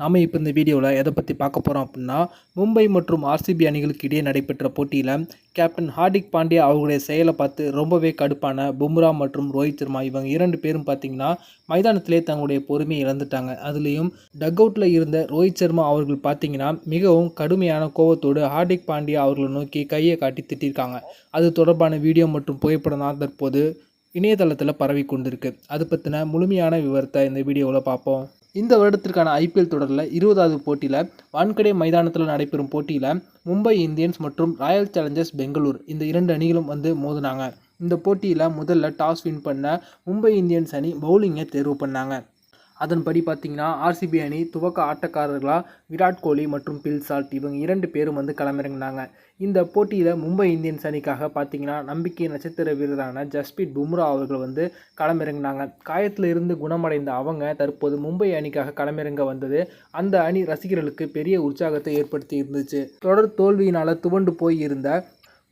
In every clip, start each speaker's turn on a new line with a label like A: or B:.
A: நாம் இப்போ இந்த வீடியோவில் எதை பற்றி பார்க்க போகிறோம் அப்படின்னா மும்பை மற்றும் ஆர்சிபி அணிகளுக்கு இடையே நடைபெற்ற போட்டியில் கேப்டன் ஹார்திக் பாண்டியா அவர்களுடைய செயலை பார்த்து ரொம்பவே கடுப்பான பும்ரா மற்றும் ரோஹித் சர்மா இவங்க இரண்டு பேரும் பார்த்தீங்கன்னா மைதானத்திலே தங்களுடைய பொறுமையை இழந்துட்டாங்க. அதுலேயும் டக் அவுட்டில் இருந்த ரோஹித் சர்மா அவர்கள் பார்த்தீங்கன்னா மிகவும் கடுமையான கோவத்தோடு ஹார்திக் பாண்டியா அவர்களை நோக்கி கையை காட்டி திட்டிருக்காங்க. அது தொடர்பான வீடியோ மற்றும் புகைப்படம் தான் தற்போது இணையதளத்தில் பரவி கொண்டிருக்கு அது பற்றின முழுமையான விவரத்தை இந்த வீடியோவில் பார்ப்போம். இந்த வருடத்திற்கான ஐபிஎல் தொடரில் இருபதாவது போட்டியில் வான்கடே மைதானத்தில் நடைபெறும் போட்டியில் மும்பை இந்தியன்ஸ் மற்றும் ராயல் சேலஞ்சர்ஸ் பெங்களூர் இந்த இரண்டு அணிகளும் வந்து மோதினாங்க. இந்த போட்டியில் முதல்ல டாஸ் வின் பண்ண மும்பை இந்தியன்ஸ் அணி பவுலிங்கை தேர்வு பண்ணாங்க. அதன்படி பார்த்தீங்கன்னா ஆர்சிபி அணி துவக்க ஆட்டக்காரர்களாக விராட் கோலி மற்றும் பில்சால்ட் இவங்க இரண்டு பேரும் வந்து களமிறங்கினாங்க. இந்த போட்டியில் மும்பை இந்தியன்ஸ் அணிக்காக பார்த்தீங்கன்னா நம்பிக்கை நட்சத்திர வீரரான ஜஸ்பீத் பும்ரா அவர்கள் வந்து களமிறங்கினாங்க. காயத்தில் இருந்து குணமடைந்த அவங்க தற்போது மும்பை அணிக்காக களமிறங்க வந்தது. அந்த அணி ரசிகர்களுக்கு பெரிய உற்சாகத்தை ஏற்படுத்தி இருந்துச்சு. தொடர் தோல்வியினால் துவண்டு போய் இருந்த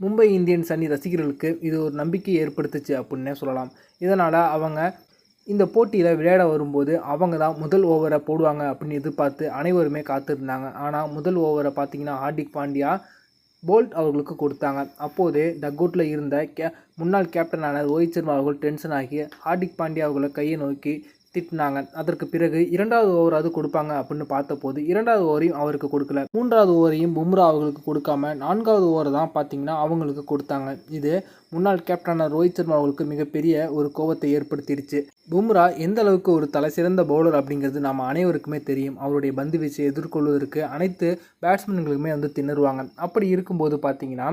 A: மும்பை இந்தியன்ஸ் அணி ரசிகர்களுக்கு இது ஒரு நம்பிக்கை ஏற்படுத்துச்சு அப்படின்னே சொல்லலாம். இதனால் அவங்க இந்த போட்டியில் விளையாட வரும்போது அவங்க தான் முதல் ஓவரை போடுவாங்க அப்படின்னு எதிர்பார்த்து அனைவருமே காத்திருந்தாங்க. ஆனால் முதல் ஓவரை பார்த்தீங்கன்னா ஹார்திக் பாண்டியா போல்ட் அவர்களுக்கு கொடுத்தாங்க. அப்போது டக்கவுட்டில் இருந்த கே முன்னாள் கேப்டனான ரோஹித் சர்மா அவர்கள் டென்ஷன் ஆகி ஹார்திக் பாண்டியா அவர்களை கையை நோக்கி திட்டினாங்க. அதற்கு பிறகு இரண்டாவது ஓவர் அது கொடுப்பாங்க அப்படின்னு பார்த்தபோது இரண்டாவது ஓவரையும் அவருக்கு கொடுக்கல. மூன்றாவது ஓவரையும் பும்ரா அவர்களுக்கு கொடுக்காம நான்காவது ஓவர் தான் பார்த்தீங்கன்னா அவங்களுக்கு கொடுத்தாங்க. இது முன்னாள் கேப்டனான ரோஹித் சர்மா அவர்களுக்கு மிகப்பெரிய ஒரு கோபத்தை ஏற்படுத்திடுச்சு. பும்ரா எந்த அளவுக்கு ஒரு தலை சிறந்த பவுலர் அப்படிங்கிறது நாம் அனைவருக்குமே தெரியும். அவருடைய பந்து வீச்சை எதிர்கொள்வதற்கு அனைத்து பேட்ஸ்மேன்களுக்குமே வந்து திணறுவாங்க. அப்படி இருக்கும்போது பார்த்தீங்கன்னா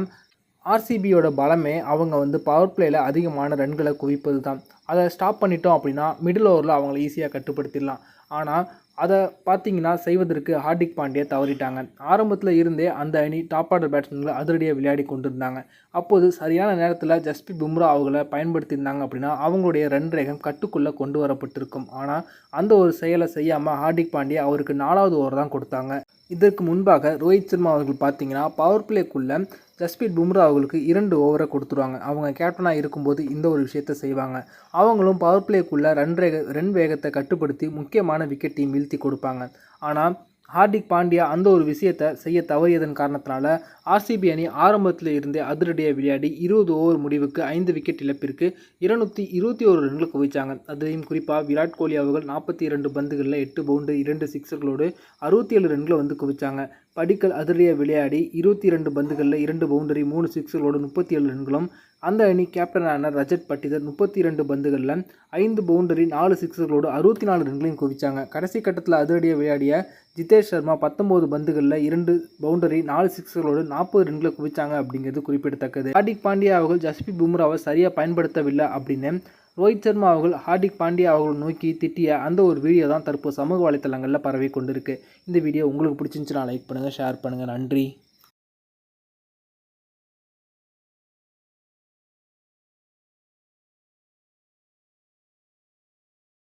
A: ஆர்சிபியோட பலமே அவங்க வந்து பவர் பிளேயில் அதிகமான ரன்களை குவிப்பது தான் அதை ஸ்டாப் பண்ணிட்டோம் அப்படின்னா மிடில் ஓவரில் அவங்கள ஈஸியாக கட்டுப்படுத்திடலாம். ஆனால் அதை பார்த்தீங்கன்னா செய்வதற்கு ஹார்திக் பாண்டியா தவறிட்டாங்க. ஆரம்பத்தில் இருந்தே அந்த அணி டாப் ஆர்டர் பேட்ஸ்மேன்களை அதிரடியாக விளையாடி கொண்டிருந்தாங்க. அப்போது சரியான நேரத்தில் ஜஸ்பிரித் பும்ரா அவங்கள பயன்படுத்தியிருந்தாங்க அப்படின்னா அவங்களுடைய ரன் ரேகம் கட்டுக்குள்ளே கொண்டு வரப்பட்டிருக்கும். ஆனால் அந்த ஒரு செயலை செய்யாமல் ஹார்திக் பாண்டியா அவருக்கு நாலாவது ஓவர் தான் கொடுத்தாங்க. இதற்கு முன்பாக ரோஹித் சர்மா அவர்கள் பார்த்தீங்கன்னா பவர் பிளேக்குள்ளே ஜஸ்பீத் பும்ரா அவங்களுக்கு இரண்டு ஓவரை கொடுத்துருவாங்க. அவங்க கேப்டனாக இருக்கும்போது இந்த ஒரு விஷயத்தை செய்வாங்க. அவங்களும் பவர் பிளேக்குள்ளே ரன் ரேக ரன் வேகத்தை கட்டுப்படுத்தி முக்கியமான விக்கெட்டையும் வீழ்த்தி கொடுப்பாங்க. ஆனால் ஹார்திக் பாண்டியா அந்த ஒரு விஷயத்தை செய்ய தவறியதன் காரணத்தினால ஆர்சிபி அணி ஆரம்பத்தில் இருந்தே அதிரடியாக விளையாடி இருபது ஓவர் முடிவுக்கு ஐந்து விக்கெட் இழப்பிற்கு இருநூற்றி இருபத்தி ஒரு ரன்கள் குவிச்சாங்க. அதையும் குறிப்பாக விராட் கோலி அவர்கள் நாற்பத்தி இரண்டு பந்துகளில் எட்டு பவுண்டு இரண்டு சிக்ஸர்களோடு அறுபத்தி ஏழு ரன்களை வந்து குவிச்சாங்க. படிக்கல் அதிரடியாக விளையாடி இருபத்தி இரண்டு பந்துகளில் இரண்டு பவுண்டரி மூணு சிக்ஸர்களோடு முப்பத்தி ஏழு ரன்களும் அந்த அணி கேப்டனான ரஜத் பட்டிதர் முப்பத்தி இரண்டு பந்துகளில் ஐந்து பவுண்டரி நாலு சிக்ஸர்களோடு அறுபத்தி நாலு ரன்களையும் குவிச்சாங்க. கடைசி கட்டத்தில் அதிரடியாக விளையாடிய ஜிதேஷ் சர்மா பத்தொம்போது பந்துகளில் இரண்டு பவுண்டரி நாலு சிக்ஸர்களோடு நாற்பது ரன்களை குவிச்சாங்க அப்படிங்கிறது குறிப்பிடத்தக்கது. ஹார்திக் பாண்டியா அவர்கள் ஜஸ்பி பும்ராவை சரியாக பயன்படுத்தவில்லை அப்படின்னு ரோஹித் சர்மா அவர்கள் ஹார்திக் பாண்டியா அவர்கள் நோக்கி திட்டிய அந்த ஒரு வீடியோ தான் தற்போது சமூக வலைத்தளங்களில் பரவி கொண்டிருக்கு இந்த வீடியோ உங்களுக்கு பிடிச்சிருந்துச்சுன்னா லைக் பண்ணுங்கள் ஷேர் பண்ணுங்கள் நன்றி.